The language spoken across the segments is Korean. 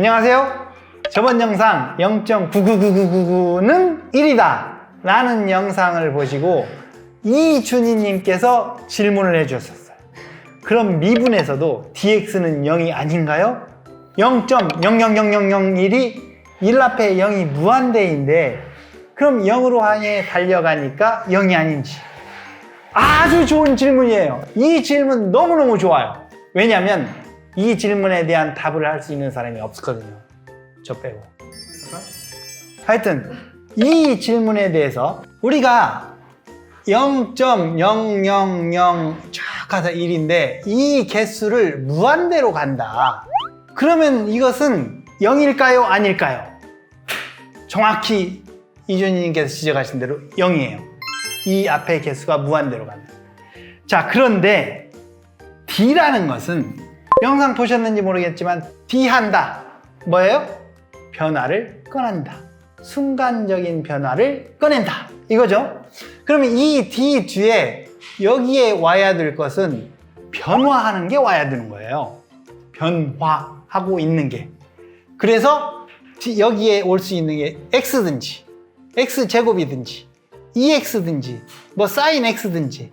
안녕하세요. 저번 영상 0.99999는 1이다 라는 영상을 보시고 이준희님께서 질문을 해주셨어요. 그럼 미분에서도 dx는 0이 아닌가요? 0.0000001이 1 앞에 0이 무한대인데 그럼 0으로 향해 달려가니까 0이 아닌지 아주 좋은 질문이에요. 이 질문 너무너무 좋아요. 왜냐하면 이 질문에 대한 답을 할 수 있는 사람이 없었거든요. 저 빼고. 하여튼 이 질문에 대해서 우리가 0.000쫙 가서 1인데 이 개수를 무한대로 간다. 그러면 이것은 0일까요? 아닐까요? 정확히 이준희님께서 지적하신 대로 0이에요. 이 앞에 개수가 무한대로 간다. 자, 그런데 D라는 것은 영상 보셨는지 모르겠지만 D한다. 뭐예요? 변화를 꺼낸다. 순간적인 변화를 꺼낸다. 이거죠? 그러면 이 D 뒤에 여기에 와야 될 것은 변화하는 게 와야 되는 거예요. 변화하고 있는 게. 그래서 여기에 올 수 있는 게 X든지, X제곱이든지, EX든지, 뭐 사인 X든지,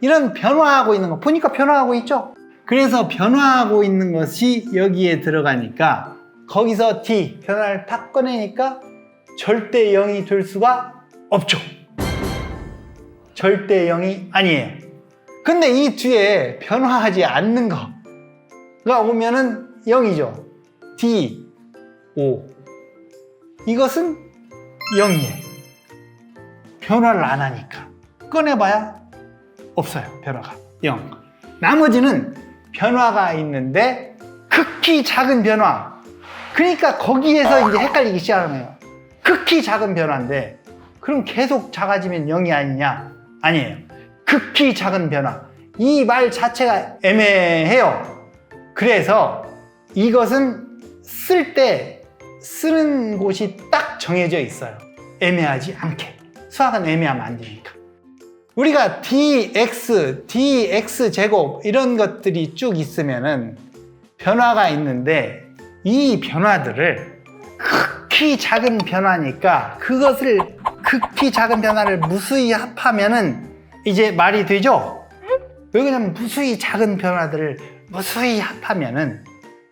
이런 변화하고 있는 거. 보니까 변화하고 있죠? 그래서 변화하고 있는 것이 여기에 들어가니까 거기서 D, 변화를 탁 꺼내니까 절대 0이 될 수가 없죠. 절대 0이 아니에요. 근데 이 뒤에 변화하지 않는 거가 오면은 0이죠. D, O. 이것은 0이에요. 변화를 안 하니까. 꺼내봐야 없어요. 변화가. 0. 나머지는 변화가 있는데 극히 작은 변화. 그러니까 거기에서 이제 헷갈리기 시작하네요. 극히 작은 변화인데 그럼 계속 작아지면 0이 아니냐? 아니에요. 극히 작은 변화. 이 말 자체가 애매해요. 그래서 이것은 쓸 때 쓰는 곳이 딱 정해져 있어요. 애매하지 않게. 수학은 애매하면 안 되니까. 우리가 dx, dx 제곱 이런 것들이 쭉 있으면은 변화가 있는데 이 변화들을 극히 작은 변화니까 그것을 극히 작은 변화를 무수히 합하면은 이제 말이 되죠? 왜 그러냐면 무수히 작은 변화들을 무수히 합하면은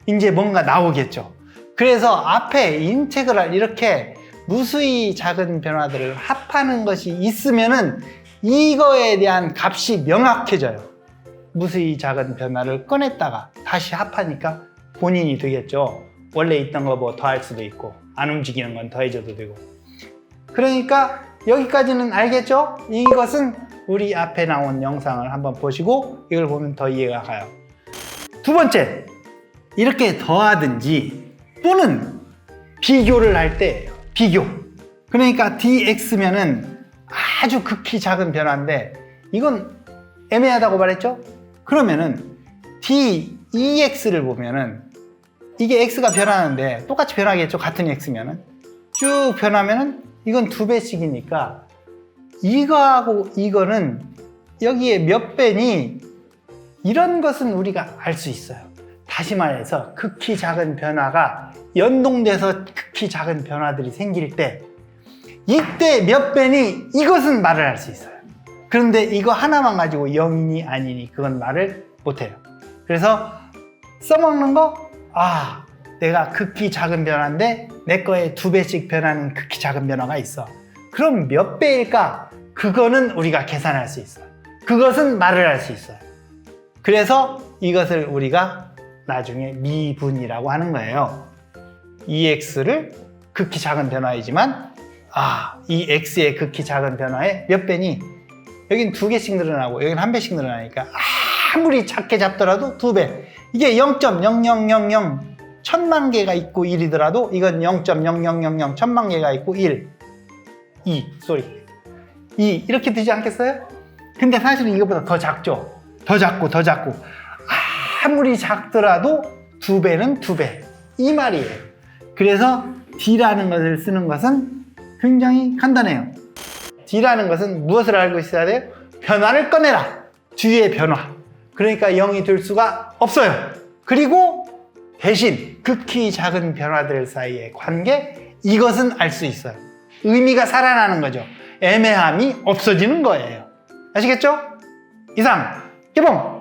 이제 뭔가 나오겠죠. 그래서 앞에 인테그랄 이렇게 무수히 작은 변화들을 합하는 것이 있으면은 이거에 대한 값이 명확해져요. 무수히 작은 변화를 꺼냈다가 다시 합하니까 본인이 되겠죠. 원래 있던 거 뭐 더할 수도 있고 안 움직이는 건 더해줘도 되고. 그러니까 여기까지는 알겠죠? 이것은 우리 앞에 나온 영상을 한번 보시고 이걸 보면 더 이해가 가요. 두 번째, 이렇게 더하든지 또는 비교를 할 때예요. 비교. 그러니까 dx면은 아주 극히 작은 변화인데 이건 애매하다고 말했죠? 그러면은 dex를 보면은 이게 x가 변하는데 똑같이 변하겠죠? 같은 x면은 쭉 변하면은 이건 두 배씩이니까 이거하고 이거는 여기에 몇 배니 이런 것은 우리가 알 수 있어요. 다시 말해서 극히 작은 변화가 연동돼서 극히 작은 변화들이 생길 때 이때 몇 배니 이것은 말을 할 수 있어요. 그런데 이거 하나만 가지고 0이니 아니니 그건 말을 못해요. 그래서 써먹는 거, 아, 내가 극히 작은 변화인데 내 거에 두 배씩 변하는 극히 작은 변화가 있어. 그럼 몇 배일까? 그거는 우리가 계산할 수 있어요. 그것은 말을 할 수 있어요. 그래서 이것을 우리가 나중에 미분이라고 하는 거예요. EX를 극히 작은 변화이지만 아, 이 X의 극히 작은 변화에 몇 배니? 여긴 두 개씩 늘어나고 여긴 한 배씩 늘어나니까 아무리 작게 잡더라도 두 배. 이게 0.0000 천만 개가 있고 1이더라도 이건 0.0000 천만 개가 있고 1. 2, 쏘리. 2 이렇게 되지 않겠어요? 근데 사실은 이것보다 더 작죠? 더 작고 더 작고 아무리 작더라도 두 배는 두 배. 이 말이에요. 그래서 D라는 것을 쓰는 것은 굉장히 간단해요. D라는 것은 무엇을 알고 있어야 돼요? 변화를 꺼내라. 뒤의 변화. 그러니까 0이 될 수가 없어요. 그리고 대신 극히 작은 변화들 사이의 관계 이것은 알 수 있어요. 의미가 살아나는 거죠. 애매함이 없어지는 거예요. 아시겠죠? 이상 개봉